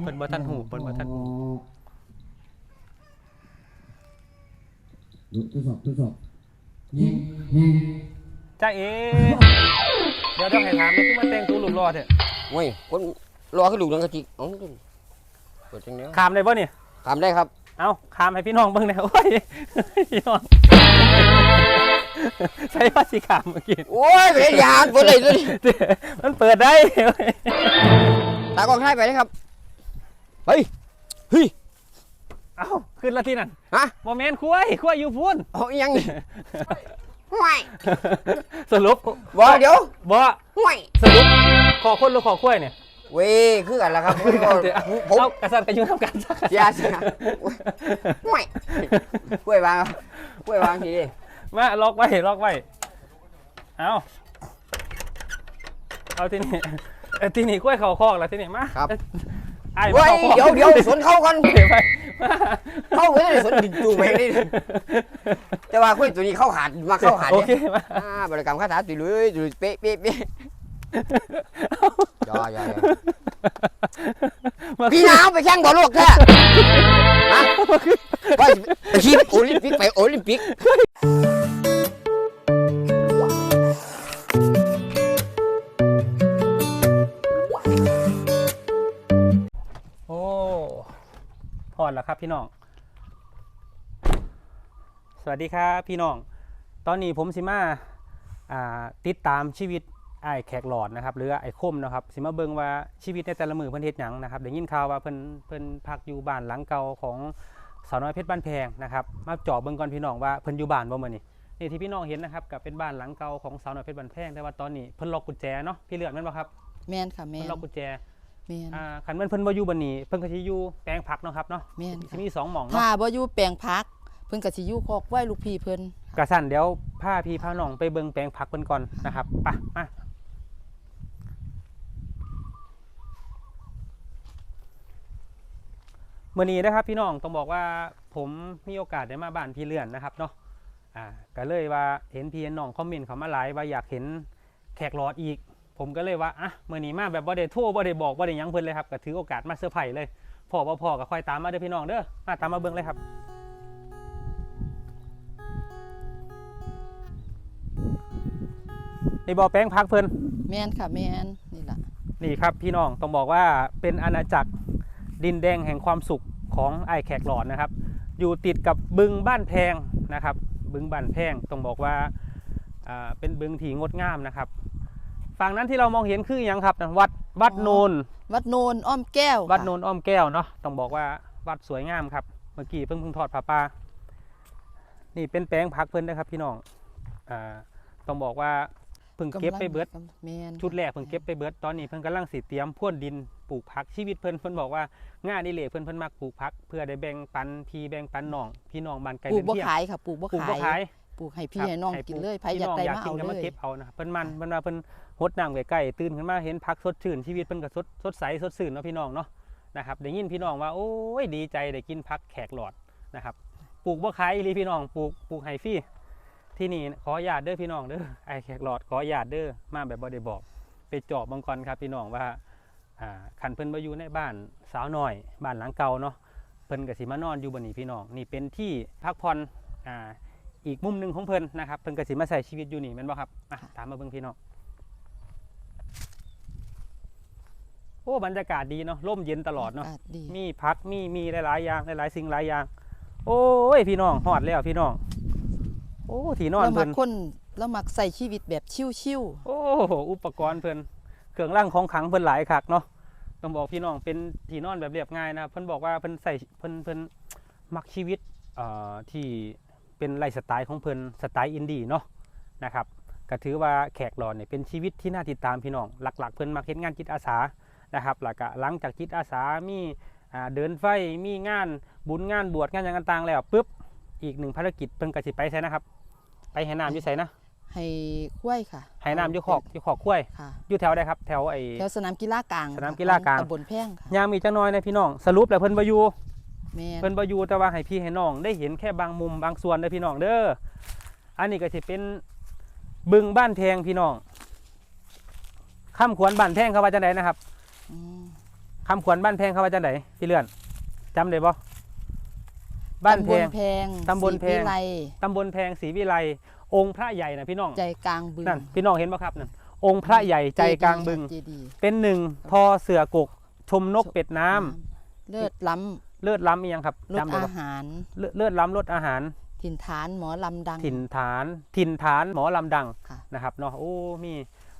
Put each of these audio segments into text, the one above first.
เพิ่นบ่ทันหูเพิ่นบ่ทันหูทดสอบทดสอบยิงยิงจ้าเอเดี๋ยวเดี๋ยวให้ถามนี่คือมาแต่งตัวรูปรอเถอะโอ้ยคนรอขึ้นลูกนังกะจิกเอ้าเปิดจังเนี้ยขามได้บ่นี่ทำได้ครับ เอาขามให้พี่น้องเบิ่งหน่อยโอ้ยพี่น้องใช้ภาษีขามเมื่อกี้โอ้ยไปเล่นยานเปิดเลยเลยมันเปิดได้ตากล้องให้ไปเลยครับ เฮ้ยเฮ้ยเอ้าขึ้นละที่นั่นฮะบ่แม่นคุ้ยคุ้ยอยู่พุ่นเอาอีหยังนี่ห่วยสรุปบ่เดี๋ยวบ่ห่วยสรุปขอคนหรือขอคุ้ยเนี่ยเว้ยคือกันละครับผมผมเอากระสันกระยุ่งทำกันสักเสียเสียห่วยกล้วยวางกล้วยวางทีดิมาล็อกไว้ล็อกไว้เอาเอาที่นี่เอ้ยที่นี่กล้วยเขาคอกแล้วที่นี่มาครับ ไอ้ายมาเว้ยข้าคอกเดี๋ยวเดี๋ยวสวนเข้ากันเดี๋ยวไปมาเข้าไว้ในสวนดินจูงไปนี่แต่ว่าคุยตัวนี้เข้าหาดมาเข้าหาดโอเนี่ยเคมาอ่าบริกรรมคาถาตุยเลยตุยเป๊ะเป๊ะเป๊ะอย่าอย่าอย่ามาพี่น้ำไปแข่งบอลโลกแท้ฮะว่าสิไปขี่โอลิมปิกไปโอลิมปิก พอดแล้วครับพี่น้อง สวัสดีครับพี่น้อง ตอนนี้ผมสิมาอ่าติดตามชีวิตไอ้ายแขกหลอดนะครับหรือไอ้คมนะครับสิมาเบิ่งว่าชีวิตในแต่ละมือเพิ่นเฮ็ดหยังนะครับได้ยินข่าวว่าเพิ่นเพิ่นพักอยู่บ้านหลังเก่าของสาวน้อยเพชรบ้านแพงนะครับมาเจาะเบิ่งก่อนพี่น้องว่าเพิ่นอยู่บ้านบ่มื้อนี้นี่ที่พี่น้องเห็นนะครับกับเป็นบ้านหลังเก่าของสาวน้อยเพชรบ้านแพงแต่ว่าตอนนี้เพิ่นล็อกกุญแจเนาะพี่เลือดแม่นบ่ครับแม่นค่ะแม่เพิ่นนล็อกกุญแจ แม่นอ่าคันแม่นเพิ่นบ่อยู่บัดนี้เพิ่นก็สิอยู่แปลงผักเนาะครับเนาะแม่นสิค่ะมีสองหม่องถ้าเนาะบ่อยู่แปลงพัก เพิ่นก็สิอยู่คอกไว้ลูกพี่เพิ่นกระสั่นเดี๋ยวพาพี่พาน้องไปเบิ่งแปลงผักเพิ่นก่อนนะครับไปมามื่อนี้นะครับพี่น้องต้องบอกว่าผมมีโอกาสได้มาบ้านพี่เลื่อนนะครับเนาะอ่าก็เลยว่าเห็นพี่เห็นน้องคอมเมนต์เขามาหลายว่าอยากเห็นแขกหลอดอีก ผมก็เลยว่าอะมื่อนี้มาแบบบ่ได้โทรบ่ได้บอกบ่ได้หยังเพิ่นเลยครับก็ถือโอกาสมาเซอร์ไพรส์เลยพ่อบ่พ่อก็ค่อยตามมาเด้อพี่น้องเด้อมาตามมาเบิ่งเลยครับนี่บ่อแป้งพักเพิ่นแม่นค่ะแม่นนี่ล่ะนี่ครับพี่น้องต้องบอกว่าเป็นอาณาจักรดินแดงแห่งความสุขของไอแขกหลอดนะครับ อยู่ติดกับบึงบ้านแพงนะครับ บึงบ้านแพงต้องบอกว่าอ่าเป็นบึงที่งดงามนะครับ ฝั่งนั้นที่เรามองเห็นคืออหยังครับวัดวัดโนน วัดโนนอ้อมแก้ววัดค่ะโนนอ้อมแก้วเนาะต้องบอกว่าวัดสวยงามครับ เมื่อกี้เพิ่งเพิ่งทอดผ้าป่านี่เป็นแปลงพักเพิ่นนะครับพี่น้องอ่าต้องบอกว่าเพิ่งเก็บไปเบิดแม่นชุดแรกเพิ่งเก็บไปเบิดตอนนี้เพิ่นกำลังสิเตรียมพ่นดินปลูกผักชีวิตเพิ่นเพิ่นบอกว่างานอดิเลกเพิ่นเพิ่นมักปลูกผัก เพื่อได้แบ่งปันพี่แบ่งปันน้องพี่น้องบ้านไกลปลูเรืกอนบ่เที่ยงขายค่ะปลูกบ่ปลูกบ่ขาขายยปลูกให้พี่ครับให้น้องให้กินปลูเลยไผพี่อยากน้องได้อยากมากิเอานก็เลมายเก็บเอานะเพิ่นมันเพิ่นว่าเพิ่นหดน้ำใกล้ๆตื่นขึ้นมาเห็นผักสดชื่นชีวิตเพิ่นก็สดสดใสสดชื่นเนาะพี่น้องเนาะนะครับได้ยินพี่น้องว่าโอ้ยดีใจได้กินผักแขกหลอดนะครับปลูกบ่ขายอีลีพี่น้องปลูกปลูกให้ฟรีที่นี่ขอญาตเด้อพี่น้องเด้อไอแขกหลอดขอญาตเด้อมาแบบบ่ได้บอก ไปเจาะบางกรครับพี่น้องว่าอ่าคันเพิ่นมาอยู่ในบ้านสาวน้อย บ้านหลังเก่าเนาะเพิ่นก็สิมานอนอยู่บนนี้พี่น้องนี่เป็นที่พักผ่อนอ่าอีกมุมหนึ่งของเพิ่นนะครับเพิ่นก็สิมาใส่ชีวิตอยู่นี่แม่นบ่ครับอะตามมาเบิ่งพี่น้อง โอ้บรรยากาศดีเนาะร่มเย็นตลอดเนาะกศดีมีพักมีมีหลายๆอย่างหลายๆสิ่งหลายอย่าง โอ้ยพี่น้องฮอดแล้วพี่น้อง โอ้ที่นอนเรามัเพิ่กนคนเรามักใส่ชีวิตแบบชิวโอ้โหอุปกรณ์เพิ่นเครื่องร่างของขลังเพิ่นหลายคักเนาะต้องบอกพี่น้องเป็นที่นอนแบบเรียบง่ายนะเพิ่นบอกว่าเพิ่นใส่เพิ่นเพิ่นมักชีวิตเอ่อที่เป็นไลฟ์สไตล์ของเพิ่นสไตล์อินดี้เนาะนะครับก็ถือว่าแขกหลอนเนี่ยเป็นชีวิตที่น่าติดตามพี่น้องหลัก ๆ เพิ่นมักเฮ็ดงานจิตอาสา นะครับแล้วก็หลังจากจิตอาสามีอ่าเดินไฟมีงานบุญงานบวชงานอย่างต่างๆแล้วปุ๊บอีกหนึ่งภารกิจเพิ่นก็สิไปไสนะครับ ไปให้น้ำอยู่ไสนะๆให้กล้วยค่ะให้น้ำอยู่ขอกอยู่ขอกคุ้วยค่ะอยู่แถวใดครับแถวไอ้แถวสนามกีฬากลางสนามกีฬากลางตำบลแพงค่ะยามมีจังน้อยนะพี่น้องสรุปแล้วเพิ่นบ่อยู่แม่นเพิ่นบ่อยู่แต่ว่าให้พี่ให้น้องได้เห็นแค่บางมุมบางส่วนเด้อพี่น้องเด้ออันนี้ก็สิเป็นบึงบ้านแพงพี่น้องค่ำขวนบ้านแพงเขาว่าจังไดนะครับอืม คำขวัญบ้านแพงเขาว่าจังไดพี่เลื่อนจำได้บ่บ้านแพงตำบลแพงตำบลแพงศรีวิไลตำบลแพงศรีวิไลองค์พระใหญ่นะพี่น้องใจกลางบึงนั่นพี่น้องเห็นป่ะครับนั่นองค์พระใหญ่ใจกลางบึงเจดีย์เป็นหนึ่งทอเสือกกชมนกเป็ดน้ำเลือดล้เลือดล้ำอีหยังครับำรสจำได้อาปะหาร เลือดเลือดล้ำรสอาหาร ถิ่นฐานหมอลำดัง ถิ่นฐาน ถิ่นฐานหมอลำดังค่ะนะครับเนาะโอ้มี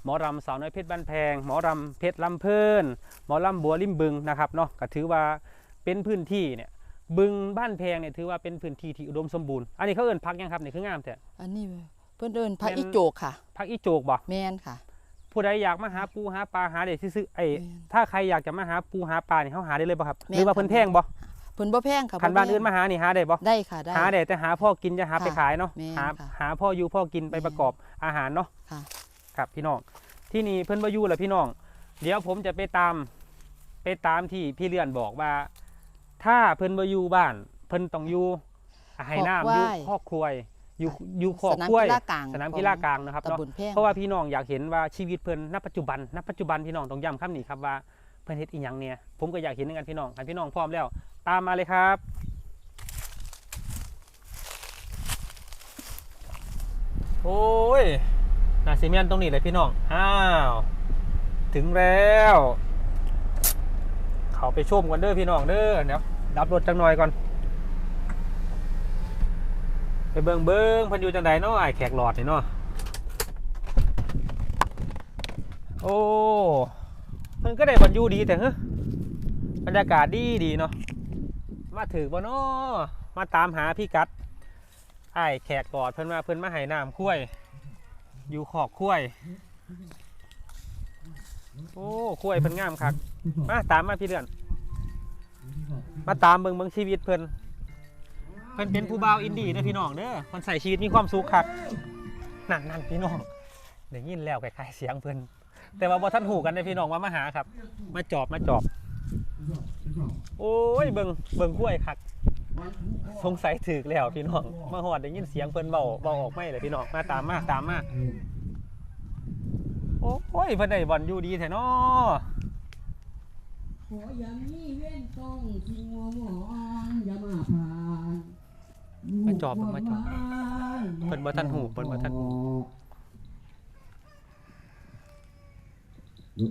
หมอรำสาวน้อยเพชรบ้านแพง หมอรำเพชรลำเพลินหมอรำบัวริมบึงนะครับเนาะก็ถือว่าเป็นพื้นที่เนี่ยบึงบ้านแพงเนี่ยถือว่าเป็นพื้นที่ที่อุดมสมบูรณ์อันนี้เขาเอิ้นพักยังครับนี่คืองามแต่อันนี้เพื่อนเดินพระแม่นอิโจกค่ะพักอีโจกบ่แมนค่ะ ผู้ใดอยากมาหาปูหาปลาหาเด็ดซื้อๆไอ้แม่นถ้าใครอยากจะมาหาปูหาปลาเนี่ยเขาหาได้เลยป่ะครับแม่นหรือว่าเพิ่นแพงบ่เพิ่นบ่แพงค่ะคันบ้านแพงอื่นมาหานี่หาได้บ่ได้ค่ะได้หาได้แต่หาพ่อกินจะหาไปค่ะขายเนาะแม่นหาค่ะหาพ่ออยู่พ่อกินไปแม่นประกอบอาหารเนาะ ค่ะครับพี่น้องที่นี่เพิ่นบ่อยู่แล้วพี่น้อง เดี๋ยวผมจะไปตามไปตามที่พี่เลื่อนบอกว่า ถ้าเพิ่นบ่อยู่บ้าน เพิ่นต้องอยู่ให้น้ำอยู่คอกครัวอยู่อยู่คอกสนามครัวกีฬากลางสนามกีฬากลางนะครับตำเนาะบลแพงเพราะว่าพี่น้องอยากเห็นว่าชีวิตเพิ่นณปัจจุบันณปัจจุบันพี่น้องต้องย้ำคำนี้ครับว่าเพิ่นเฮ็ดอีหยังเนี่ยผมก็อยากเห็นเหมือนกันพี่น้องกันพี่น้องพร้อมแล้ว ตามมาเลยครับ โอ้ย นาซีเมนตรงนี้เลยพี่น้อง อ้าว ถึงแล้ว เขาไปชมกันเด้อพี่น้องเด้อเดี๋ยวดับรถจังหน่อยก่อน ไปเบิงเบิงพันอยู่จังใดเนาะไอแขกหลอดนี่เนาะ โอ้มันก็ได้บรรยูดีแต่เฮ้บรรยากาศดีดีเนาะ มาถือบ่เนาะมาตามหาพี่กัดไอ้แขกหลอดเพิ่นมาเพิ่นมาให้น้ำคุ้วย อยู่ขอกคุ้วยโอ้คุ้วยเพิ่นงามคักมาตามมาพี่เดือน มาตามเบิงเบิงชีวิตเพิ่นเพิ่นเป็นผู้บ่าวอินดี้นะพี่น้องเด้อเพิ่นใส่ชีวิตมีความสุขครับนั่นนั่นพี่น้องได้ยินแล้วคล้ายๆเสียงเพิ่นแต่ว่าบ่ทันหูกันเด้อพี่น้องว่ามาหาครับ มาจอบมาจอบ โอ้ยเบิ่งเบิ่งกล้วยคัก สงสัยถึกแล้วพี่น้องมาฮอดได้ยินเสียงเพิ่นเว้าเว้าออกไม่เลยพี่น้องมาตามมาตามมาโอ้ยเพิ่นได้บอลอยู่ดีแท้เนาะขออย่ามีเว้นต้องทิ้งหัวหมอนอย่ามาผ่านมาจอบมาจอบเพิ่นบ่ทันหูเพิ่นบ่ทันหู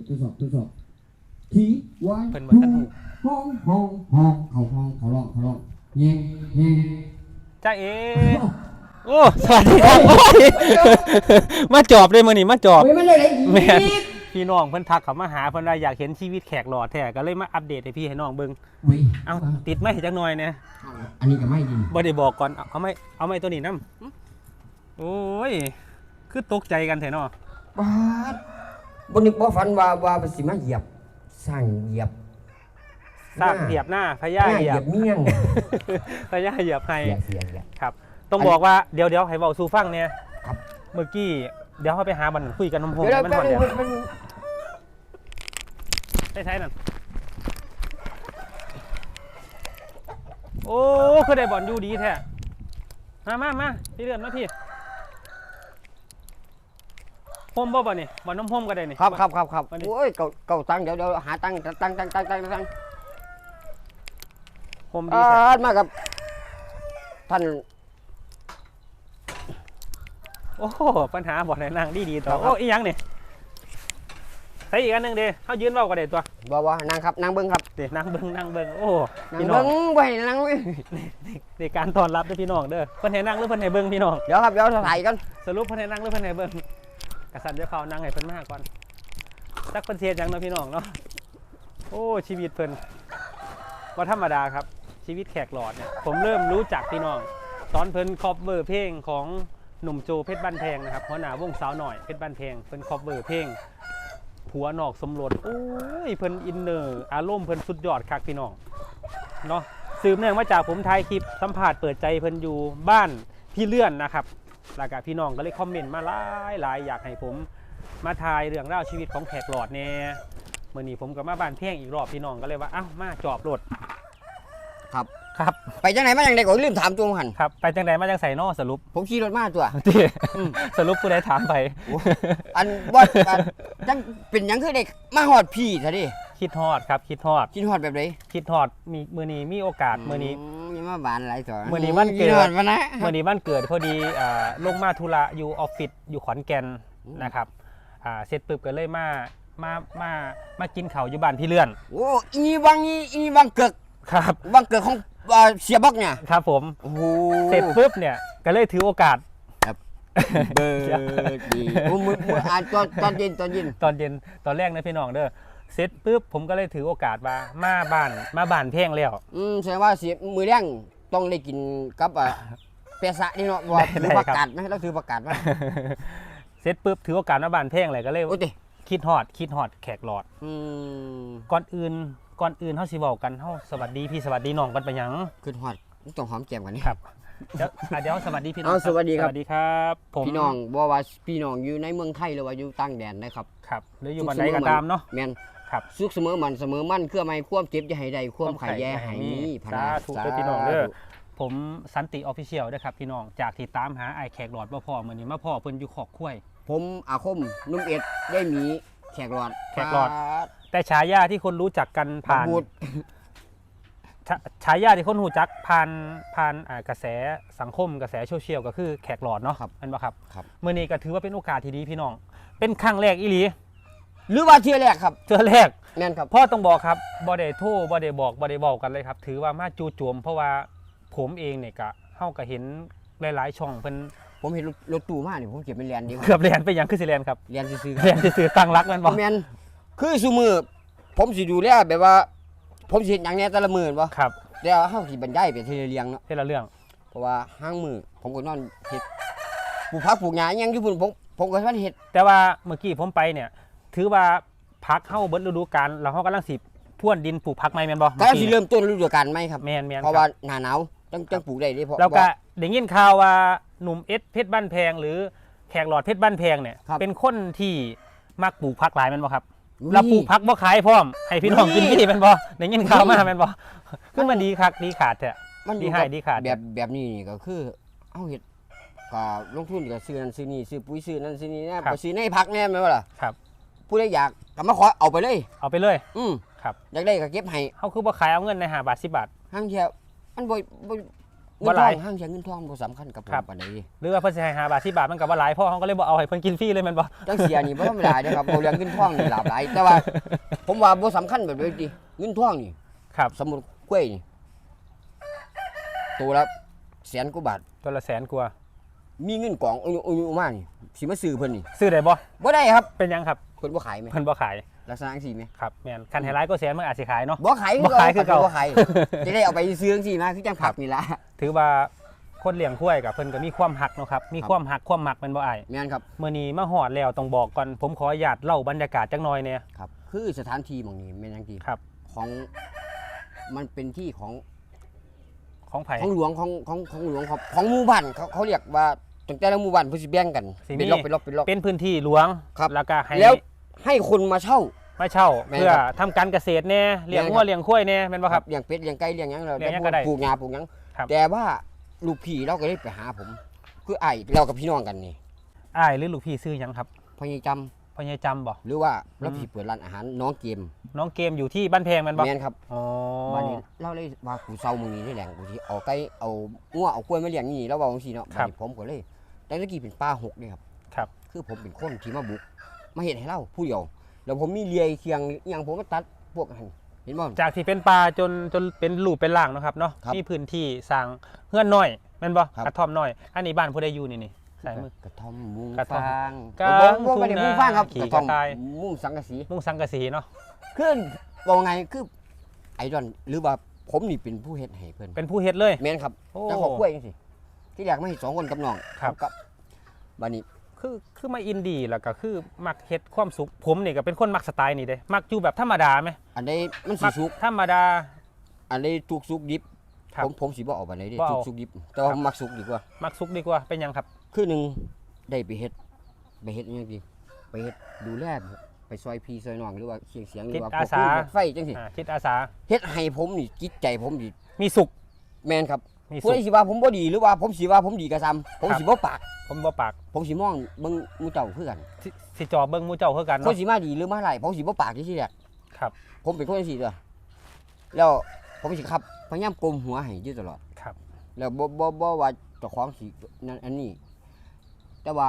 ทดสอบทดสอบทีวันเพิ่นบ่ทันหูห้องห้องห้องเขาห้องเขาร้องเขาร้องเย่เย่จ้าเอโอ้สวัสดีครับโอ้ยมาจอบเลยมื้อนี้มาจอบเฮ้ยมันเลยเลยแม่นพี่น้องเพิ่นทักเขามาหาเพิ่นว่าอยากเห็นชีวิตแขกหลอดแท้ก็เลยมาอัปเดตให้พี่ให้น้องเบิ่งเฮ้ยเอาติดไม้จักหน่อยเนี่ยอันนี้ก็ไม่ดีบ่ได้บอกก่อนเอาเอาไม้เอาไม้ตัวนี้นํโอ้ยคือตกใจกันแท้เนาะบาดบนึกบ่ฝันว่าว่ามันสิมาเหยียบสร้างเหยียบ สร้างเหยียบหน้าพญาหน้าเหเหยียียยบบเมี่ยงพญาเหยียบให้เหยียบเหยียบเหยียบ ครับ ต้องบอกว่าเดี๋ยวเดี๋ยวให้เว้าสู่ฟังเนี่ยครับ เมื่อกี้เดี๋ยวเฮาไปหาบันคุยกันหอมๆเดี๋ยวให้มันแป๊ฮบอดนึเดี๋งยวมันได้ใช้นั่นโอ้คือได้บอลอยู่ดีแท้มามามาพี่เดือนมาพี่โฮมบ่บ่นี่บอลน้ำโฮมก็ได้นี่ ครับครับครับครับมาดิโอ้ยเก่าเก่าตังค์เดี๋ยวเดี๋ยวหาตังค์ตังค์ตังค์ตังค์ตังค์ตังค์ โฮมดีอ่าแท้มากับท่านโอ้โหปัญหาบอลในนางดีดีๆต่อครับ โอ้อีหยังนี่ใส่อีกอันหนึงเด้เขายืนเว้าก็ได้ตัวบ่บ่นางครับนางเบิ้งครับเด้นางเบิ่งนางเบิ่งโอ้นางพี่น้อเบิ้งงไว้นางเว้ยในการต้อนรับเด้อพี่น้องเด้อเพิ่นให้นั่งหรือเพิ่นให้เบิ่งพี่น้อง เดี๋ยวครับเดี๋ยวถ่ายกันสรุปเพิ่นให้นั่งหรือเพิ่นให้เบิ่งกษัตริย์เดี๋ยวเขานั่งให้เพิ่นมาก่อนจักเพิ่นเสียจังเนาะพี่น้องเนาะโอ้ชีวิตเพิ่นว่าธรรมดาครับ ชีวิตแขกหลอดเนี่ยผมเริ่มรู้จักพี่น้อง ตอนเพิ่นคอปเวอร์เพลงของหนุ่มโจเพชรบ้านแพงนะครับหัวหน้าวงสาวหน่อยเพชรบ้านแพงเพิ่นคอปเวอร์เพลงผัวนอกสมรสโอ้ยเพิ่นอินเนอร์อารมณ์เพิ่นสุดยอดคักพี่น้องเนาะสืบเนื่องมาจากผมถ่ายคลิปสัมภาษณ์เปิดใจเพิ่นอยู่บ้านพี่เลื่อนนะครับแล้วก็พี่น้องก็เลยคอมเมนต์มาหลายหลายอยากให้ผมมาถ่ายเรื่องราวชีวิตของแขกหลอดแน่เมื่อนี้ผมก็มาบ้านเพียงอีกรอบพี่น้องก็เลยว่าอ้าวมาจอบรถ ครับ ครับไปจังไหนมาจังไดก็ลืมถามตัวหันครับไปจังใดมาจังใส่นอสรุปผมขี่รถมาตัวที่สรุปผู้ใดถามไปอันบ่อันจังเป็นหยังคือเด็กมาหอดพี่ซะดิขคิดฮอดครับคิดฮอดกินฮอดแบบไหนคิดฮอดมีมือนี้มีโอกาสมือนี้ยังมาบานหลายต่อมื้อนี้วันเกิด ฮอดมานะมือนี้วันเกิดพอดีอ่าลงมาธุระอยู่ออฟฟิศอยู่ขอนแก่นนะครับอ่าเสร็จปุ๊บก็เลยมามามามากินข้าวอยู่บ้านพี่เลื่อน โอ้อีนี่วังนี่อีนี่วังเกิก ครับวังเกิกของอ่าเสียบักเนี่ยครับผมโอ้โหเสร็จปุ๊บเนี่ยก็เลยถือโอกาส เบิร์ดดีโอ้มือมืออ่านตอนตอนเย็นตอนเย็น ตอนเย็นตอนแรกนะพี่น้องเด้อเสร็จปุ๊บผมก็เลยถือโอกาสว่ามาบ้านมาบ้านเพ่งแล้ว อืมแสดงว่าเสียมือแรงต้องได้กินกับอะเปสะนี่เนาะว่าได้ถือครับประกาศไหมเราถือประกาศไหมเสร็จปุ๊บถือโอกาสมาบ้านเพ่งเลยก็เลยโอ้ยติคิดฮอดคิดฮอดแขกหลอด อืมก่อนอื่น ก่อนอื่นเฮาสิเว้ากันเฮาสวัสดีพี่สวัสดีน้องกันไปหยังขึ้นฮอดต้องหอมแก้มกันนี่ ครับ เดี๋ยวอะเดี๋ยวสวัสดีพี่น้องเอาสวัสดีครับ สวัสดีครับผมพี่น้องบอกว่าพี่น้องอยู่ในเมืองไทยหรือว่าอยู่ต่างแดนนะครับครับหรืออยู่บ้านใดก็ตามเนาะ แมนครับ สุขเสมอมันเสมอมันเครือไม่ความเจ็บจะให้ใดความไข่แย่ให้มีพสานาธุเด้อพี่น้องเด้อผมสันติออฟฟิเชียลด้วยครับพี่น้องจากที่ตามหาไอ้แขกหลอดบ่พ่อมื้อนี้มาพ่อเพิ่นอยู่ขอกคุ้วย ผมอาคมนุ่มเอ็ดได้หมีแขกหลอดแขกหลอด แต่ฉายาที่คนรู้จักกันผ่าผ่านนบูดฉาฉายาที่คนรู้จักผ่านผ่านอ่ากระแสสังคมกระแสโซเชียลก็คือแขกหลอดเนาะครับนั่นบ่ครับครับมื้อนี้ก็ถือว่าเป็นโอกาสที่ดีพี่น้อง เป็นครั้งแรกอีหลีหรือว่าเที่ยแรกครับเจอแรก แม่นครับ พ่อต้องบอกครับบ่ได้โทรบ่ได้บอกบ่ได้บอกกันเลยครับ ถือว่ามาจู่โจม เพราะว่าผมเองเนี่ยก็เฮาก็เห็นหลายๆช่องเพิ่นผมเห็นรถรถตู้มาเนี่ยผมเก็บเป็นแลนดีกว่าเกือบเรียนไปหยังคือสิเรียนครับแลนซื้อๆคเรียรันบซื่อๆตั้งรักแม่นบ่แม่น คือซุมือผมสิดูแลแบบว่า ผมสิเฮ็ดหยังแหน่แต่ละมื้อบ่ครับเดี๋ยวเฮาสิบรรยายไปทีละเรียงเนาะเท่าละเรื่องเพราะว่าห้างมือผมก็นอนเฮ็ดปลูกผักปลูกหญ้าอิหยังอยู่พุ่นผมผมก็มันเฮ็ดแต่ว่าเมื่อกี้ผมไปเนี่ย ถือว่าพักเฮาเบิดฤดูกาลแล้วเฮากำลังสิพ่วนดินปลูกผักใหม่แม่นบ่กำลังสิเริ่มต้นฤดูกาลใหม่ครับ แม่นแม่นเพราะคว่ารับหน้าหนาวจังจังปลูกได้เด้เพราะแล้วก็ว่า ได้ยินข่าวว่าหนุ่มเอสเพชรบ้านแพง หรือแขกหลอดเพชรบ้านแพงเนี่ยครับ เป็นคนที่มักปลูกผักหลายแม่นบ่ครับอุ้ย แล้วปลูกผักบ่ขายพร้อม ให้พี่น้องอุ้ยกินฟรีแม่นบ่ได้ยินข่าวมาแม่นบ่คือมันดีคักดีขาดแท้มันอดียู่ให้กับดีขาดแบบแบบนี้นี่ก็คือเอาเฮ็ดก็ลงทุนก็ซื้อนั่นซื้อนี่ซื้อปุ๋ยซื้อนั่นซื้อนี่นะไปซื้อในพักแน่แม่นบ่ล่ะครับผู้ใดอยากก็มาขอเอาไปเลย เอาไปเลย อืมครับอยากได้ก็เก็บให้เฮาคือบ่ขายเอาเงินใน5บาท10บาทห้างเที่ยวมันบ่บ่บ่ เงินหทลาอยงห้างเที่ยวเงินทองบ่สำคัญกับผมครับปานใดหรือว่าเพิ่นสิให้5บาท10บาทมันก็บ่หลายพ่อเฮาก็เลยบ่เอาให้เพิ่นกินฟรีเลยแม่นบ่ จังเสียนี่บ่ธรรมดาเด้อครับบ่เรื่องเงินทองนี่หลากหลายแต่ว่า ผมว่าบ่สำคัญแบบนี้ติเงินทองนี่ครับสมมุติกล้วยนี่ตัวละแสนกว่าบาท ตัวละแสนกว่ามีเงินกองอุอุอุมานี่สิมาซื้อเพิ่นนี่ซื้อได้บ่บ่ได้ครับเป็นหยังครับเพิ่นบ่ขายไหมเพิ่นบ่ขาย ลักษณะจังซี่ไหมครับแม่นคันให้หลายก็แสนมันอาจสิขายเนาะบ่ขายบ่ขายคือเก่าบ่ขายจะได้เอาไปซื้อจังซี่มาคือจังผักนี่ล่ะถือว่าคนเลี้ยงกล้วยกับเพิ่นก็มีความหักเนาะครับมีครับความหักความหมักแม่นบ่อ้ายแม่นครับมื้อนี้มาฮอดแล้วต้องบอกก่อนผมขออนุญาตเล่าบรรยากาศจักหน่อยเนี่ยครับคือสถานที่หม่องนี้แม่นจังซี่ครับ ของมันเป็นที่ของของไผของหลวงของของของหลวงครับของหมู่บ้านเขาเขาเรียกว่าตั้งแต่ละหมู่บ้านเพิ่นสิแบ่งกันสิมีเป็นล็อกเป็นล็อกเป็นล็อกเป็นพื้นที่หลวงครับแล้วก็ให้แล้ว ให้คนมาเช่ามาเช่าแม่นเพื่อครับทำการเกษตรแน่เลี้ยงแม่นงัครัวบเลี้ยงควายแน่แม่นบ่ครับ เลี้ยงเป็ดเลี้ยงไก่เลี้ยงหยังเราเลี้ยงหยังก็ได้ปลูกหญ้าปลูกหยังครับ แต่ว่าลูกพี่เราก็เลยไปหาผม คือไอ้เรากับพี่น้องกันนี่อ้ายหรือลูกพี่ซื้อหยังครับพ่อใหญ่จำพ่อใหญ่จำบ่หรือว่าเราอืมพี่เปิดร้านอาหารน้องเกมน้องเกมอยู่ที่บ้านแพงแม่นบ่แม่นครับอ๋อวันนี้เราเลยว่ากูเซามึงนี่ได้แหล่งกูที่เอาไก่เอางัวเอากล้วยมาเลี้ยงนี่แล้วว่าจังซี่เนาะบัดนี้ผมก็เลยแต่ตะกี้เป็นป้าหกนี่ครับ ครับ คือผมเป็นคนที่มาบุก มาเห็นให้เราผู้เดียวแล้วผมมีเลียเคียงอหย่างผมก็ตัดพวกหันเห็นบ่ จากที่เป็นป่าจนจนเป็นรูปเป็นร่างเนาะครับเนาะครับมีพื้นที่สร้างเฮือนน้อยแม่นบ่ครับ กระท่อมน้อย อันนี้บ้านผู้ใดอยู่นี่นี่ใส่มือ กระท่อมมุงกระท่อมฟางกลางบ่บ่ไม่ได้ทุ่งนามุงฟางครับขี่กระท่อมกระต่าย มุงสังกะสีมุงสังกะสีเนาะคือบอกไงคือไอดอนหรือว่าผมนี่เป็นผู้เฮ็ดให้เพิ่นเป็นผู้เฮ็ดเลย แม่นครับโอ้ เจ้าของกล้วยจังซี่ที่แรกมาเฮ็ดสองคนกับน้องครับ กับบัดนี้ คือคือมาอินดี้แล้วก็คือมักเฮ็ดความสุขผมนี่ก็เป็นคนมักสไตล์นี่เด้มักอยู่แบบธรรมดาไหมอันใดมันสิมักสุกธรรมดา อันใดทุกสุกดิบครับ ผมผมสิบ่เอาบันไดเด้บ่เอาทุกสุกดิบแต่ว่าครับผมมักสุกดีกว่า มักสุขดีกว่าเป็นหยังครับ คือหนึงได้ไปเฮ็ดไปเฮ็ดอิหยังดีไปเฮ็ดดูแลไปซอยพี่ซอยน้องหรือว่าเสียงเสียงหรือว่าจิตอาสา พวกผู้ไฟจังซี่อ่าจิตอาสาเฮ็ดให้ผมนี่จิตใจผมนี่มีสุข แม่นครับ มีผู้สุข ใดสิว่าผมบ่ดีหรือว่าผมสิว่าผมดีก็ซ้ำผมครับ สิบ่ปาก ผมบ่ปากผมสิมองเบิ่งหมู่เจ้าคือกันสิสิจอเบิ่งหมู่เจ้าคือกันคนเนาะ สิมาดีหรือมาไล่ผมสิบ่ปากที่สิแรกครับ ผมเป็นคนจังซี่เด้อแล้วผมสิขับพยายามกลมหัวให้อยู่ตลอด ครับแล้วบ่บ่บ่ว่าเจ้าของสินั่นอันนี้ แต่ว่า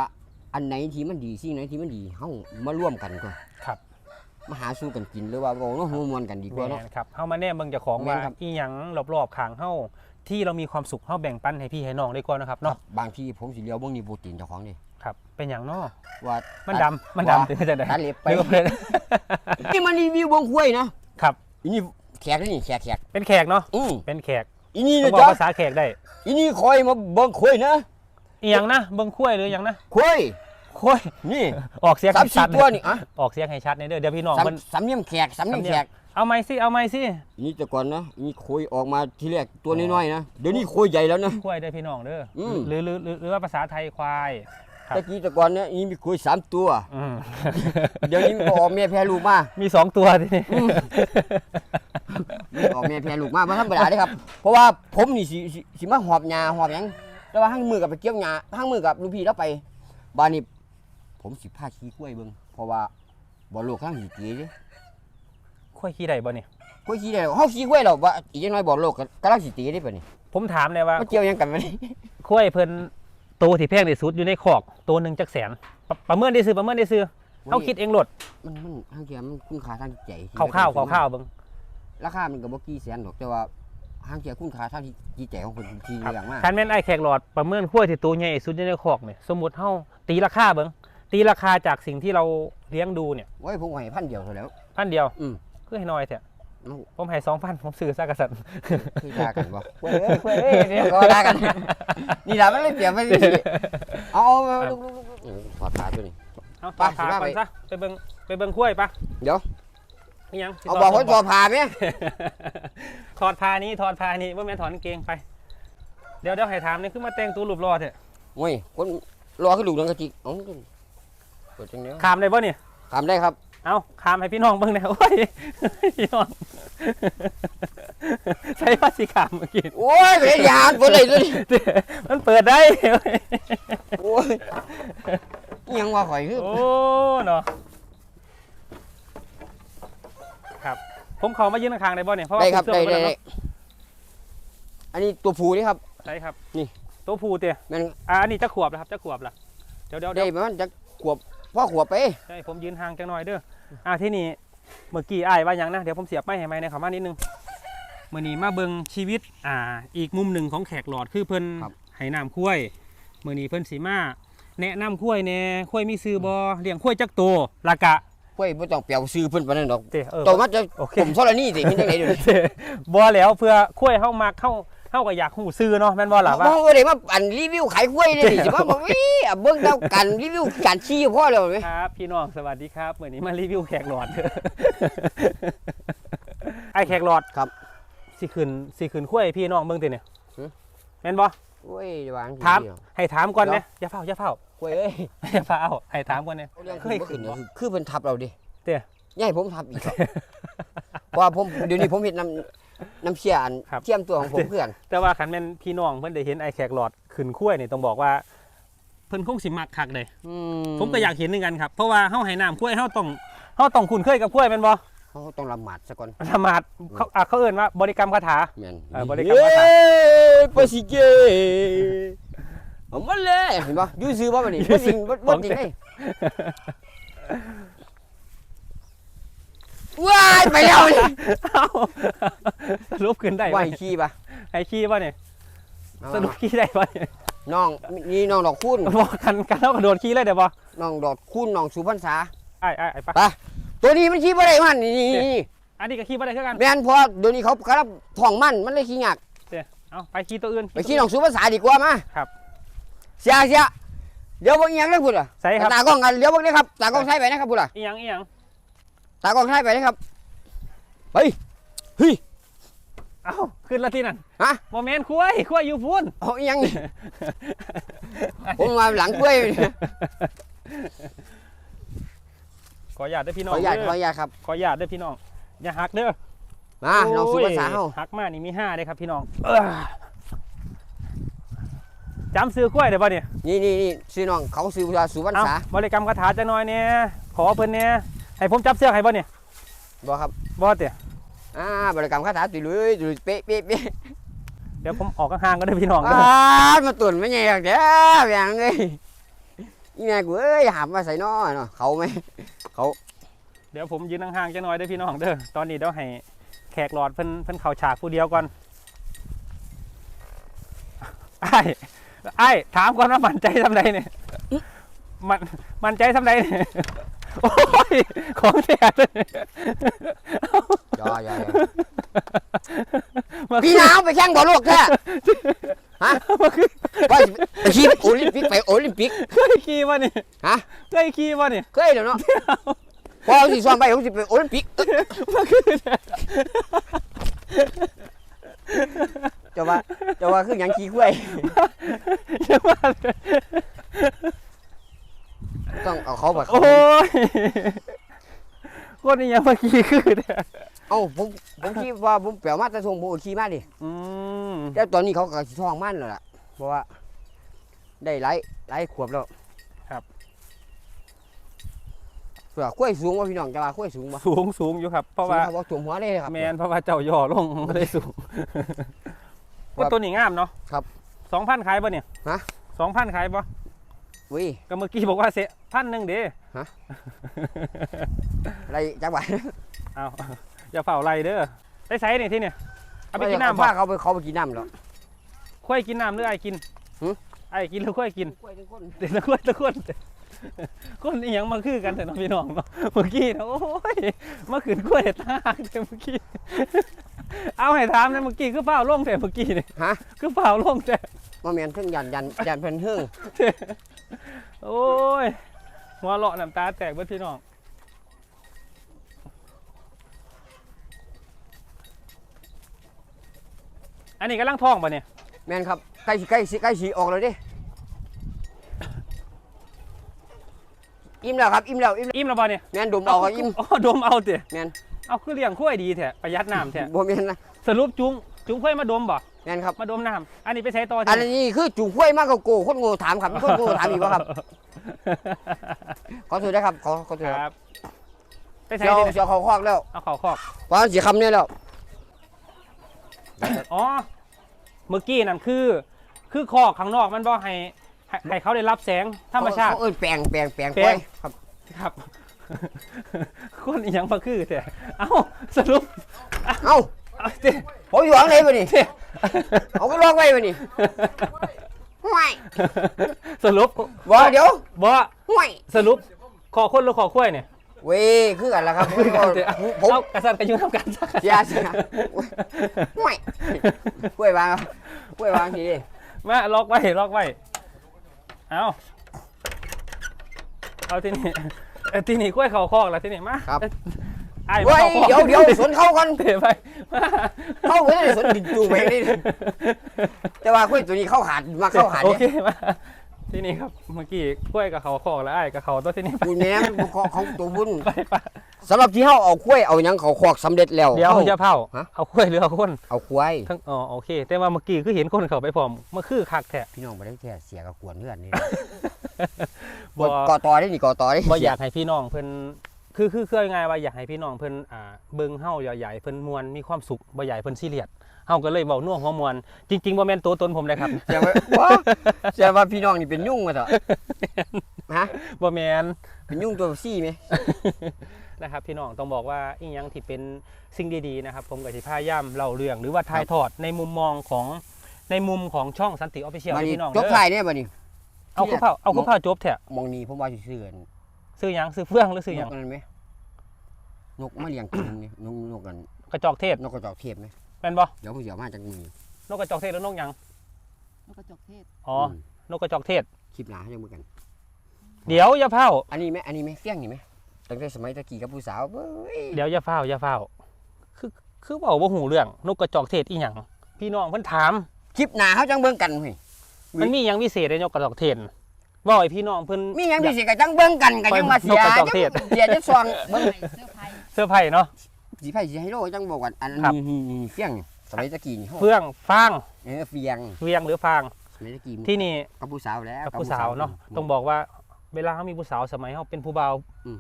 อันไหนที่มันดีสิ่งไหนที่มันดีเฮามาร่วมกันก่อนครับมาหาสู้กันกินหรือว่าเว้าเนาะหัวมวลกันดีกว่าแม่เนาะ นครับเฮามาแน่เบิ่งเจ้าของแม่ว่านครับ อีหยังรอบๆข้างเฮา ที่เรามีความสุขเฮาแบ่งปันให้พี่ให้น้องได้ก่อนนะครับเนาะบางทีผมสิเลี้ยวเบิ่งนี่โปรตีนเจ้าของนี่ครับเป็นหยังเนาะว่ามันดำมันดำถึงจะได้ตัดเล็บไปนึกว่าเป็นนี่มันรีวิววงคุ้ยนะครับอีนี่แขกนี่แขกแขกเป็นแขกเนาะอือเป็นแขกอีนี่ต้อนะงบอกจ๊ะภาษาแขกได้อีนี่คอยมาเบิ่งคุ้ยนะอีหยังนะเบิ่งคุ้ยหรือหยังนะคุ้ยคุ้ยนี่ออกเสียงสามให้สี่ชัดตัวนี่อะออกเสียงให้ชัดในเด้อเดี๋ยวพี่น้องสามมันสามเนียมแขกสามเนียมแขก เอาไม้สิเอาไม้สิอีนี่แต่ก่อนนะอีนี่คุยออกมาทีแรกตัวน้อยๆนะเดี๋ยวนี้คุยใหญ่แล้วนะคุ้ยได้อพี่น้องเด้ออม หรือหรือหรือหรือว่าภาษาไทยควาย ครับ ตะกี้แต่ก่อนเนี่ยอีนี่มีคุยสามตัว อืม เดี๋ยวนี้มันก็ออกแม่แพ้ลูกมามีสองตัวทีนี้มันออกแม่แพ้ลูกมาบ่ธรรมดาเด้ครับ เพราะว่าผมนี่สิสิสิมาหอบหญ้าหอบหยังแต่ว่าห้างมือกับไปเกี่ยวหญ้าห้างมือกับลูกพี่แล้วไปบ้านนี้ผมสิพาขี้กล้วยเบิ่งเพราะว่าบ่โลกข้างหิตีเด้ คุ้ยขี้ได้บ่เนี่ยกล้วยขี้ได้เฮาขี้กล้วยแล้วว่าอีกจังน้อยบ่โลกก็กำลังสิตีได้ปะนี่ผมถามเลยว่ามันเกี่ยวหยังกันบ่นี่คุ้ยเพิ่นตัวที่แพงที่สุดอยู่ในคอกตัวหนึ่งจักแสนประประเมินได้ซื้อประเมินได้ซื้อเขาคิดเองโหลดมันมันห้างเทียมันคุณค่าทางจิตใจที่ข้าวข้าวข้าวข้าวๆเบิ่ง ราคามันก็บ่กี่แสนดอกแต่ว่าห้างเทียคุณค่าทางจิตใจของคนที่เลี้ยงมาคันแม่นไอ้แขกหลอดประเมินคุ้ยที่ตัวใหญ่สุดอยู่ในคอกเนี่ยสมมุติเฮาตีราคาเบิ่งตีราคาจากสิ่งที่เราเลี้ยงดูเนี่ยโอ้ยผมให้พันเดียวเท่าแล้ว พันเดียวอืม คือให้น้อยแท้เอ้าผมให้สองพันผมซื้อซากกษัตริย์คือด่ากันบ่เว้ยเอ้ยเว้ยเอ้ยเดี๋ยวก็ด่ากัน นี่ล่ะมันเลยเปรียบไปสิเอาเอาเอาลูกลูกลูกลูกถอดตาตัวนี้เอาไปพาสิพาก่อไปนซะไปเบิ่งไปเบิ่งคุ้ยปะเดี๋ยวนี่ยังสิเอาถบอกดคนผมตัวผ่าไหมถอดผ้านี้ถอดผ้านี้ว่าแม่นถอนกางเกงไป เดี๋ยวเดี๋ยวให้ถามนี่คือมาแต่งตัวรูปรอเถอะโอ้ยคนรอขึ้นลูกนังกะจิกเอ้าเปิดจังเนี้ยขามได้ป่ะเนี่ยถามได้ครับ เอาขามให้พี่น้องเบิ่งหน่อยโอ้ยพี่น้องใช้ผ้าสีขามเมื่อกี้โอ้ยเป็นยานบ่ได้เลยมันเปิดได้โอ้ยอิหยังว่าข่อยคือโอ้เนาะครับ ผมขอมายืนข้างๆได้ป่ะเนี่ยเพราะว่าได้ครับผมได้เสื้อได้มันได้เนาะอันนี้ตัวผู้นี่ครับ ใช่ครับนี่ ตัวผู้เตี้ยแมันอ่าอันนี้จะขวบแล้วครับจะขวบละเดี๋ยวเดี๋ยวเดี๋ได้ยวประมาณจักขวบ พ่อขวบไปใช่ผมยืนห่างจังหน่อยเด้ออ่าที่นี่เมื่อกี้อ้ายว่าหยังนะ เดี๋ยวผมเสียบไม้ให้ไหมในคำว่านิดนึงมื่อนี้มาเบิ่งชีวิตอ่าอีกมุมหนึ่งของแขกหลอดคือเพิ่นให้น้ำคุ้ยมื่อนี้เพิ่นสีมาแนะนำคุ้ยแหน่คุ้ยมีซื้อบอเลี้ยงคุ้ยจักโตวและกะเฮ้ยบ่ต้องเปรียวซื้อเพิ่นปานนั้นดอกเตเออ โตมาจะโอเค ผมเท่านี้สิมีจังได๋เดี๋ยวนี้เตบอแล้วเพื่อคุ้ยเฮามักเฮา เฮาก็อยากหูซื้อเนาะแม่นบ่ล่ะว่าบ่บ่ได้มาอันรีวิวขายกล้วยนี่สิว่าบ่วิอะเบิ่งเท่ากันรีวิวการชี้พอแล้วเว้ยครับพี่น้องสวัสดีครับมื่อนี้มารีวิวแขกหลอด ไอแขกหลอดครับ สิขึ้นสิขึ้นคุ้ยให้พี่น้องเบิ่งติเนี่ยหือแม่นบ่โอ้ยวางถามเดียวให้ถามก่อนเดี๋เนี่ยยวอย่าเฝ้าอย่าเฝ้ากล้วยเอ้ยอย่าเฝ้าให้ถามก่อนเนี่ยเรื่องเคขึ้ยนบ่ขึ้ขึ้นนบ่เนี่ยคือคือเพิ่นทับเราดิเตี้ย อย่าให้ผมทับอีกครับเพราะว่าผมเดี๋ยวนี้ผมเฮ็ดน้ำ น้ำเชี่ยอันครับ เทียมตัวของผมเพื่อน แต่ว่าคันแม่นพี่น้องเพิ่นได้เห็นไอแขกหลอดขึ้นคุ้ยนี่ต้องบอกว่า เพิ่นคงสิมักคักเลย อืผมก็อยากเห็นเหมือนกันครับ เพราะว่าเฮาให้น้ำคุ้ยเฮาต้องเฮาต้องคุ้นเคยกับคุ้ยแม่นบ่เขาต้องละหมาดซะก่อนธรรมาดเขาอะเขาเอิ้นว่าบริกรรมคาถา แม่นเออบริกรรมภาษา เย้ปาสิเกเอามาเลยเห็นบ่อยู่ซื้อบ่บัดนี้บ่จริงบ่บ่จริงเด้ ว้ายไปแล้วนี่เอ้าสรุปขึ้นได้ไหวบ่ขี้ป่ะไอขี้ป่ะเนี่ยเอาสรุปมาขี้ได้ป่ะเนี่ยน้องนี่น้องดอกคูณบอกกันกันแล้วกระโดดขี้เลยเดี๋ยวบ่น้องดอกคูณน้องสุพรรษา ไอ้ไอ้ไอ้ปะตัวนี้มันขี้บ่ได้มันนี่นี่นี่อันนี้ก็ขี้บ่ได้เท่ากันแม่นเพอเดี๋ยวนี้เขากำลังท้องมันมันเลยขี้ยากเอาไปขี้ตัวอื่น ไปขี้น้องสุภาษาดีกว่ามาครับ เสียเสียเดี๋ยวเบางอย่างเลยพูดอะใส่ครับตากล้องกันเดี๋ยวเบางนี้ครับตากล้องใช้ไปนะครับพูดอะอีหยังอีหยัง ตากล้องใช้ไปนะครับไปเอ้าขึ้นแล้วที่นั่นฮะโมเมนต์คุ้ยคุ้ยอยู่พูนเอาอีหยังนี่ ผมมาหลังกล้วยขออนุญาตด้วยพี่น้ขอองอนุญาตเด้ขออนุญาตครับขออนุญาตด้วยพี่น้องอย่าหักเด้อมาน้องสุภาษาโอ้ยเฮาหักมานี่มีห้าเลยครับพี่น้องเอ้อจำซื้อคุ้ยได้ป่ะเนี่ยนี่นี่นี่ชื่อน้องเขาซื้อสุพรรเอาษาบริกรรมคาถาจะน้อยเนี่ยขอเพิ่นเนี่ย ให้ผมจับเสื้อให้ป่ะเนี่ยบ่ครับบ่เตะอ่าบริกรรมคาถาตุยลุยตุยเป๊ะเป๊ะเป๊ะเดี๋ยวผมออกห่างๆก็ได้อพี่น้องเด้อ่าอมาตุ่นไม่ใหญ่หรอกเด้ออย่างเอ้ยนี่ไงกูเอ้ยหามมาใส่น้อเนาะเขาไหมเดี๋ยวผมยืนห่างๆจะหน่อยได้อพี่น้องเด้อตอนนี้เดี๋ยวให้แขกหลอดเพิ่นเพิ่นเข้าฉากผู้เดียวก่อนไอ้ไอ้ายถามก่อนว่ามั่นใจทำใดเนี่ยมันมั่นใจทำใดเนี่ย โอ้ย ของแท้เลยยอยอยมาพี่น้าวไปแข่งบอลโลกแท้ฮะมาคือว่าสิไปขี่โอลิมปิกไปโอลิมปิกเคยขี่วะนี่ฮะเคยขี่วะนี่เคยเดี๋ยวเนาะพอเอาสิซ้อมไปผมสิไปโอลิมปิกเอ้ยมาคือเจะว่าเจะว่าคือหยังขี้กล้วยยังว่าเลย ต้องเอาเขาไปเขาโอ้ยคนนี้ยังมาขี่คือเนี่ยเอาผมผมคิดว่าผมเปลี่ยวมาแต่ทรงผมก็ขี่มาดิอืมแต่ตอนนี้เขาก็สิท้องมันแล้วล่ะ เพราะว่า ได้หลายหลายขวบแล้วครับ เผื่อข้วยสูงว่าพี่น้องจะว่าข้วยสูงบ่สูงสูงอยู่ครับ เพราะว่าสูงครับถ่วมหัวเลยครับ แมนเพราะว่าเจ้าย่อลงไม่ได้สูงว่าตัวนี้งามเนาะครับสองพันขายป่ะเนี่ยฮะ สองพันขายป่ะ วิก็เมื่อกี้บอกว่าเสพันหนึ่งเด้อะไรจังหวะเอาอย่าเฝ้าไรเด้อไอ้ไซนี่ที่เนี่ยเอาไปกินน้ำว่าป่ะเขาไปเขาไปกินน้ำแล้วค่อยกินน้ำหรือไอ้กินหึ ไอ้กินหรือค่อยกินกล้วยทุกคนเดี๋ยวตะคนตะคนคนอีหยังมาคือกันแต่น้องพี่น้องเนาะเมื่อกี้นะโอ้ยมาขืนกล้วยตาหักแต่เมื่อกี้เอาให้ถามนะเมื่อกี้คือเปล่าล่งแต่เมื่อกี้นี่ฮะ คือเปล่าล่งแต่ มาเมียนเพิ่งยันยันยันเพิ่นเพิ่งโอ้ยหัวเราะน้ำตาแตกเบิดพี่น้องอันนี้กำลังท้องป่ะเนี่ยแม่นครับใกล้สิใกล้สิใกล้สิออกแล้วเดิอิ่มแล้วครับอิ่มแล้วอิ่มแล้วอิ่มแล้วป่ะเนี่ยแม่นดมเอาก็อิ่มอ๋อดมเอาเถอะแม่นเอาคือเลี้ยงข้วยดีแท้ประหยัดน้ำแท้บ่แม่นนะสรุปจุงจุงข้วยมาดมบ่ แม่นครับมาดมน้ำอันนี้ไปใช้ต่ออันเถะนี้คือจุ่มกล้วยมากกว่าโกคนโง่ถามครับมีคนโง่ถามอีกว่าครับ ขอโทษนะครับขอขอโทษคครัรับบไปใช้เจ้าดิเจ้าเขาคอกแล้วเอาเข่าคอกเพราะสีคำเนี่ยแล้วอ๋อเมื่อกี้นั่นคือ คือคอกข้างนอกมันบ่ให้ให้ให้เขาได้รับแสงธรรมชาติเขาเอิ้นแปลงแปลงแปลงแปลงกล้วยครับครับคนอีหยังมาคือแต่เอ้าสรุป เอ้า เอาเต้ผมอยู่ข้างในบ่นี่ เต้เอาก็ลอกไว้บ่นี่ห่วยสรุปบ่เดี๋ยวบ่ห่วยสรุปขอคนหรือขอข้ยเนี่ยเว้ยคือกันละครับผมผมเอากระสันกระยุ่งทำกันสักเสียเสียห่วยกล้วยวางกล้วยวางทีดิมาล็อกไว้ล็อกไว้เอาเอาที่นี่เอ้ยที่นี่กล้วยเข่าคอกแล้วที่นี่มาครับ ไอ้ายมาเว้ยเข้าคอกเดี๋ยวเดี๋ยวสวนเข้ากันเตะไปมาเข้าไว้ในสวนดินจูไปนี่แต่ว่ากล้วยตัวนี้เข้าหาดมาเข้าหาดโอเนี่ยเคมาที่นี่ครับเมื่อกี้กล้วยกับเขาคอกแล้วไอ้ายกับเขาตัวที่นี่ไปบุญแม่มันของของตัวบุญไปไปสำหรับที่เฮาเอากล้วยเอาหยังเขาคอกสำเร็จแล้วเดี๋ยวฮาจะเผาฮะเอากล้วยหรือเอาคนเอาควายทั้งอ๋อโอเค แต่ว่าเมื่อกี้คือเห็นคนเขาไปพร้อมเมื่อคือคักแท้พี่น้องบ่ได้แค่เสียกับกวนเพื่อนนี่บ่ก่อต่อได้นี่ก่อต่อได้บ่อยากให้พี่น้องเพิ่น คือคือคือง่ายๆว่าอยากให้พี่น้องเพิ่นอ่าเบิ่งเฮาใหญ่ๆเพิ่นมวนมีความสุขบ่อยากให้เพิ่นซีเรียสเฮาก็เลยเว้าน่วงหัวมวนจริงๆบ่แม่นตัวตนผมเลยครับเสียว่าว้าเสียว่าพี่น้องนี่เป็นยุ่งมาเถอะฮะบ่แม่นเป็นยุ่งตัวซี่ไหม นะครับพี่น้องต้องบอกว่าอีหยังที่เป็นสิ่งดีๆนะครับผมก็สิพยายามเล่าเรื่องหรือว่าถ่ายทอดในมุมมองของในมุมของช่องสันติออฟฟิเชียลมานี่พี่น้องจเด้บอท้ายเนี่ยบัดนี้ เอาคือเผาเอาคือเผาจบแท้มองนี้ผมว่าสิซื้อกัน ซื้อหยังซื้อเฟื่องหรือซื้อหนยังกนั่นไหมนกมาเลี้ยงกินนี่นกนกกันกระจอกเทศนกกระจอกเทพไหมแม่นบ่เดี๋ยวผมสิเอามาจากมือนกกระจอกเทศแล้วนกหยังนกกระจอกเทศอ๋ออมนกกระจอกเทศ คลิปหน้าให้จังมือกัน เดี๋ยวอย่าเผาอันนี้ไหมอันนี้ไหมเฟี้ยงนี่ไหมตั้งแต่สมัยตะกี้กับผู้สาวเบ้ยเดี๋ยวอย่าเฝ้าอย่าเฝ้า คือคือบอกว่าหูเรื่องนกกระจอกเทศอีหยังพี่น้องเพิ่นถาม คลิปหน้าเขาจังเบิ่งกันเฮ้ย มันมีหยังพิเศษในนกกระจอกเทศบ อกให้พี่น้องเพิ่น มีหยังพิเศษก็จังเบิ่งกันก็ยังมาเสียนกกระจอกเทศ เสียจะซองเบิ่งเสื้อไผ่เสื้อร์ไผ่เนาะสีไผ่สีไฮโลจังบอกว่าอันครับ นี้นี่นี่เฟี้ยงนี่สมัยตะกี้นี่เฮาเฟื่องฟางเออเฟี้ยงเวียงหรือฟาง สมัยตะกี้ที่นี่กับผู้สาวแล้ว กับผู้สาวเนาะต้องบอกว่าเวลาเขามีผู้สาวสมัยเขาเป็นผู้บ่าวอืม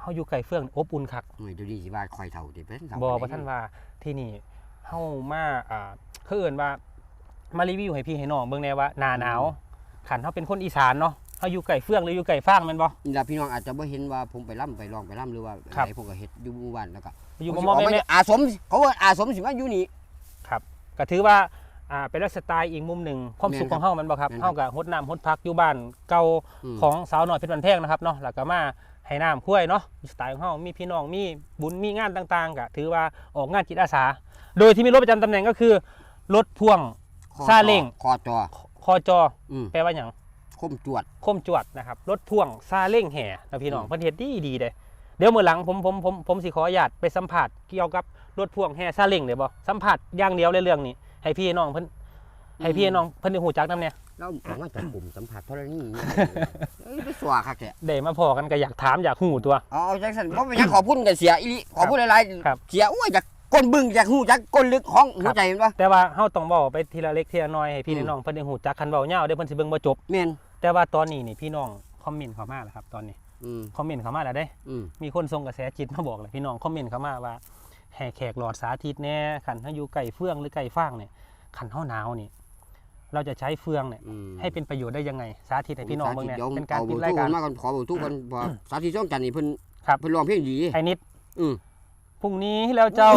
เฮาอยู่ไก่เฟื่องอบอุ่นคักโอ้ยเดี๋ยวนี้สิว่าคอยเท่าเดี๋ยวเป็นบอประท่านว่าที่นี่เฮามาอ่าคือเอิ้นว่ามารีวิวให้พี่ให้น้องเบิ่งแน่ว่าหน้าหนาว ขันเฮาเป็นคนอีสานเนาะเฮาอยู่ไก่เฟื่องหรืออยู่ไก่ฟางแม่นบ่ นี่ล่ะพี่น้องอาจจะบ่เห็นว่าผมไปล่ำไปลองไปล่ำหรือว่าครับ อะไรผมก็เฮ็ดอยู่หมู่บ้านแล้วก็อยู่ผมบ่สิมอออกแม่มาอาสมเขาว่าอาสมสิมาอยู่นี่ครับก็ถือว่าอ่าเป็นไลฟ์สไตล์อีกมุมหนึ่งความสุขแม่นของเฮามันบ่ครับแม่นครับ เฮาก็ฮดน้ำฮดพักอยู่บ้านเก่า ม ของสาวน้อยเพชรบันแพงนะครับเนาะแล้วก็มาให้น้ำคุ้วยเนาะสไตล์ของเฮามีพี่น้อง มีบุญ มีงานต่างๆก็ถือว่าออกงานจิตอาสา โดยที่มีรถประจำตำแหน่งก็คือ รถพ่วงคอซาเล้ง คอจอค อจออืมแปลว่าหยังคมจวด คมจวดนะครับรถพ่วงซาเล้งแห่นะพี่น้องอืม เพิ่นเฮ็ดดีดีๆเด้เดี๋ยวมื้อหลังผมผมผมผมสิขออนุญาตไปสัมภาษณ์เกี่ยวกับรถพ่วงแห่ซาเล้งเด้บ่สัมภาษณ์อย่างเดียวเลยเรื่องนี้ ให้พี่น้องเพิ่นให้พี่น้องเพิ่นได้ฮู้จักนํเนี่ยแล้วออกมาจากกลุ่มสัมผัสเท่านี้เอ้ยไปสัวคักแท้ได้มาพอกันก็อยากถามอยากฮู้ตัว เอาเอาจังซั่นเพราะเป็นหยังขอพูดกับเสียอีหลิขอพูดหลายครับ ๆเสียอ้วยจาก ก้นบึ้งจากหูจากก้นลึกของหัวใจเห็นปะแต่ว่าเฮาต้องเว้าไปทีละเล็กทีละน้อยให้พี่อืมน้องเพิ่นได้ฮู้จักคันเว้ายาวเดี๋ยวเพิ่นสิเบิ่งบ่จบแม่นแต่ว่าตอนนี้นี่พี่น้องคอมเมนต์เข้ามาแล้วครับ ตอนนี้อืมคอมเมนต์เข้ามาแล้วเด้อืมมีคนส่งกระแสจิตมาบอกเลยพี่น้องคอมเมนต์เข้ามาว่าแห่แขกหลอดสาธิตแน่ขันถ้าอยู่ไก่เฟืองหรือไก่ฟางเนี่ยขันเท่าหนาวนี่เราจะใช้เฟืองเนี่ยอืมให้เป็นประโยชน์ได้ยังไงสาธิตให้พี่น้องเบิ่งเนี่ยดี๋ยวเป็นการอปิดเบรายทุการมาก่อนขอเบอร์ทุกคนเพอสาธิตช่องจันทร์นี่เพิ่นครับเพิ่นร้องเพลงดีไอ้นิดอืม พรุ่งนี้แล้วเจ้า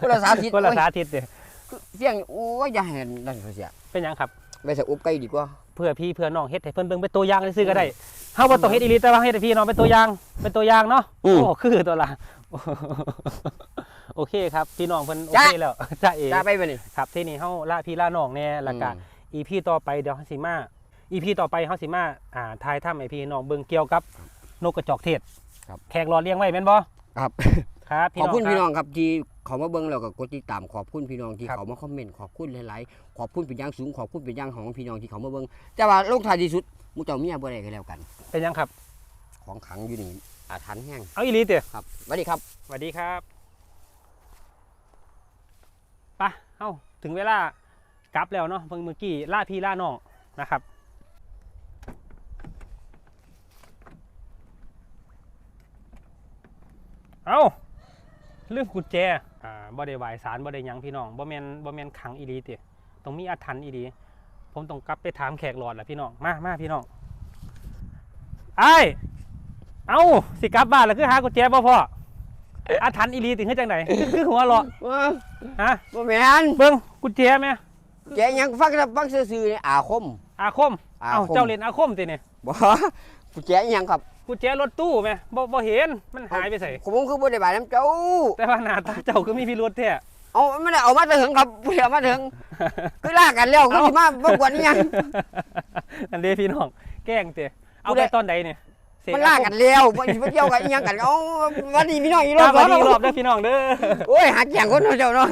คนละสาธิตคนละโอ้ยสาธิตเด้เสียงโอ้ยอย่าเห็นนั่นเขาเสียเป็นหยังครับไปใส่อบไก่ดีกว่าเพื่อพี่เพื่อน้องเฮ็ดให้เพิ่นเบิ่งเป็นตัวอย่างซื่อๆก็ได้เฮาบ่ต้องเฮ็ดอีหลีแต่ว่าเฮ็ดให้พี่น้องเป็นตัวอย่างเป็นตัวอย่างเนาะอืมโอ้คือตัวละโอเคครับพี่น้องเพิ่นโอเคแล้วจ้าเอจะไปไปนี่ครับที่นี่เฮาละพี่ละน้องแน่แล้วก็อืมอีพีต่อไปเดี๋ยวเฮาสิมาอีพีต่อไปเฮาสิมาอ่าทายถ้ำไอพี่น้องเบิ่งเกี่ยวกับ นกกระจอกเทศครับแขกรอเลี้ยงไว้แม่นบ่ครับ ครับขอบคุณรัพี่น้องครับที่เขามาเบิ่งแล้วก็กดติดตามขอบคุณพี่น้องที่ครับเขามาคอมเมนต์ขอบคุณหลายๆขอบคุณเป็นอย่างสูงขอบคุณเป็นอย่างของพี่น้องที่เขามาเบิ่งแต่ว่าลงท้ายที่สุดหมูเจ้าเมียบ่ได้ก็แล้วกัน เป็นยังครับ ของขังอยู่นี่อาถรรพ์แห้งเอาอีหลีเตะครับสวัสดีครับสวัสดีครับไปะเอ้าถึงเวลากลับแล้วเนาะเพิ่งเมื่อกี้ล่าพี่ล่าน้องนะครับเอา ลืมกุญแจอ่าบ่ได้ไหวสารบ่ได้หยังพี่น้องบ่แม่นบ่แม่นขังอีหลีติต้องมีอาถรรพ์อีหลีผมต้องกลับไปถามแขกหลอดแหละพี่น้องมามาพี่น้องไอ้ายเอ้าสิกลับบ้านแล้วคือหากุญแจบ่พ่ออาถรรพ์อีหลีติคือจังไดคือคือหัวเราะว้าฮะบ่แม่นเบิ่งกุญแจแม่แกยังฟังแต่ฟังซื่อๆนี่อาคม อาคมอาเอ้าคมเจ้าเล่นอาคมติเนี่ยบ่กูแกยังครับ กุญแจรถตู้แม่บ่บ่เห็นมันหายไปไสผมคือบ่ได้บายน้ำเจ้า แต่ว่าหน้าตาเจ้าคือมีพิรุธแท้เอาไม่ได้เอามาถึงครับบ่ได้เอามาถึงคือลากกันแล้วคือสิมาบ่กวนอีหยังอันเด้พี่น้องแกล้งเตะเอาผู้ไปใดตอนใดเนี่ยเสมันลากกันแล้วบ่สิมาเที่ยวกันอีหยังกันเอาวันนี้พี่น้องอีรรออบบก่อนอีกรอบเนาะเด้อพี่น้องเด้อโอ้ยหาแจงคนเนาะเจ้าเนาะ